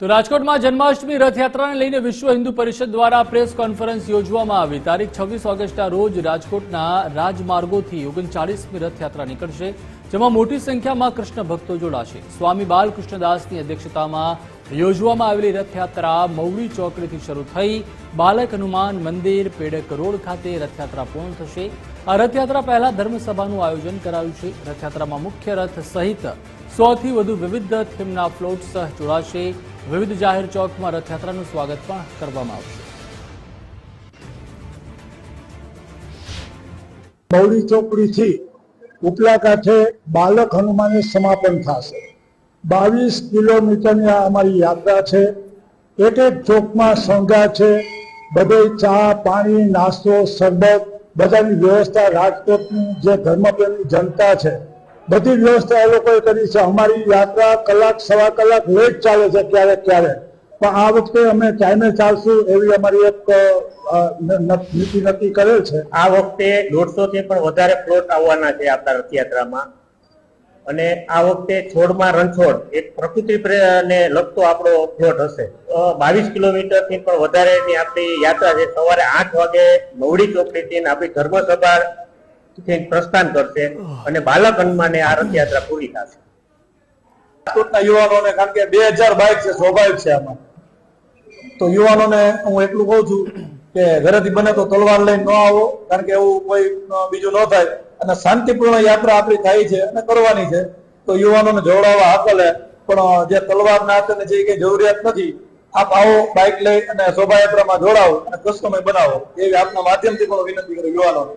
તો રાજકોટમાં જન્માષ્ટમી રથયાત્રાને લઈને વિશ્વ હિન્દુ પરિષદ દ્વારા પ્રેસ કોન્ફરન્સ યોજવામાં આવી. તારીખ છવ્વીસ ઓગસ્ટના રોજ રાજકોટના રાજમાર્ગોથી ઓગણચાળીસમી રથયાત્રા નીકળશે, જેમાં મોટી સંખ્યામાં કૃષ્ણ ભક્તો જોડાશે. સ્વામી બાલકૃષ્ણદાસની અધ્યક્ષતામાં યોજવામાં આવેલી રથયાત્રા મૌડી ચોકડીથી શરૂ થઈ બાલક હનુમાન મંદિર, પેડક રોડ ખાતે રથયાત્રા પૂર્ણ થશે. આ રથયાત્રા પહેલા ધર્મસભાનું આયોજન કરાયું છે. રથયાત્રામાં મુખ્ય રથ સહિત સોથી વધુ વિવિધ થીમના ફ્લોટ જોડાશે. વિવિધ જાહેર ચોકમાં રથયાત્રાનું સ્વાગત પણ કરવામાં આવશે. બૌડી ચોકડીથી ઉપલા કાંઠે બાલક હનુમાનનું સમાપન થશે. બાવીસ કિલોમીટરની આ અમારી યાત્રા છે. એક એક ચોકમાં સંઘા છે. બધે ચા, પાણી, નાસ્તો, શરબત, બધાની વ્યવસ્થા રાજકોટની જે ધર્મપ્રેમી જનતા છે બધી વ્યવસ્થા એ લોકોએ કરી છે. અમારી યાત્રા કલાક, સવા કલાક લેટ ચાલે છે ક્યારેક ક્યારેક પણ આ વખતે અમે ટાઈમે ચાલશું એવી અમારી એક નીતિ નક્કી કરેલ છે. આ વખતે દોઢસો થી પણ વધારે પ્લોટ આવવાના છે આપણા રથયાત્રામાં. અને આ વખતે છોડમાં રણછોડ, એક પ્રકૃતિ પ્રે- ને લગતો આપણો પ્લોટ હશે. બાવીસ કિલોમીટરથી પણ વધારેની આપણી યાત્રા છે. સવારે આઠ વાગે મવડી ચોકડીથી આપણી ધર્મસભા પ્રસ્થાન કરશે અને બાલક હનુમાને આ રથયાત્રા પૂરી થશે. રાજકોટના યુવાનોને કારણ કે બે હજાર બાઇક છે, સ્વાભાવિક છે આમાં. તો યુવાનોને હું એટલું કહું છું કે ઘરેથી બને તો તલવાર લઈને ન આવો, કારણ કે એવું કોઈ બીજું ન થાય. અને શાંતિપૂર્ણ યાત્રા આપણી થાય છે અને કરવાની છે. તો યુવાનોને જોડાવા હાકલે પણ જે તલવાર ના હાથે જે કઈ જરૂરિયાત નથી, આપ આવો બાઇક લઈ અને શોભાયાત્રામાં જોડાવો અને કસ્ટમય બનાવો. એવી આપના માધ્યમથી પણ વિનંતી કરું યુવાનોને.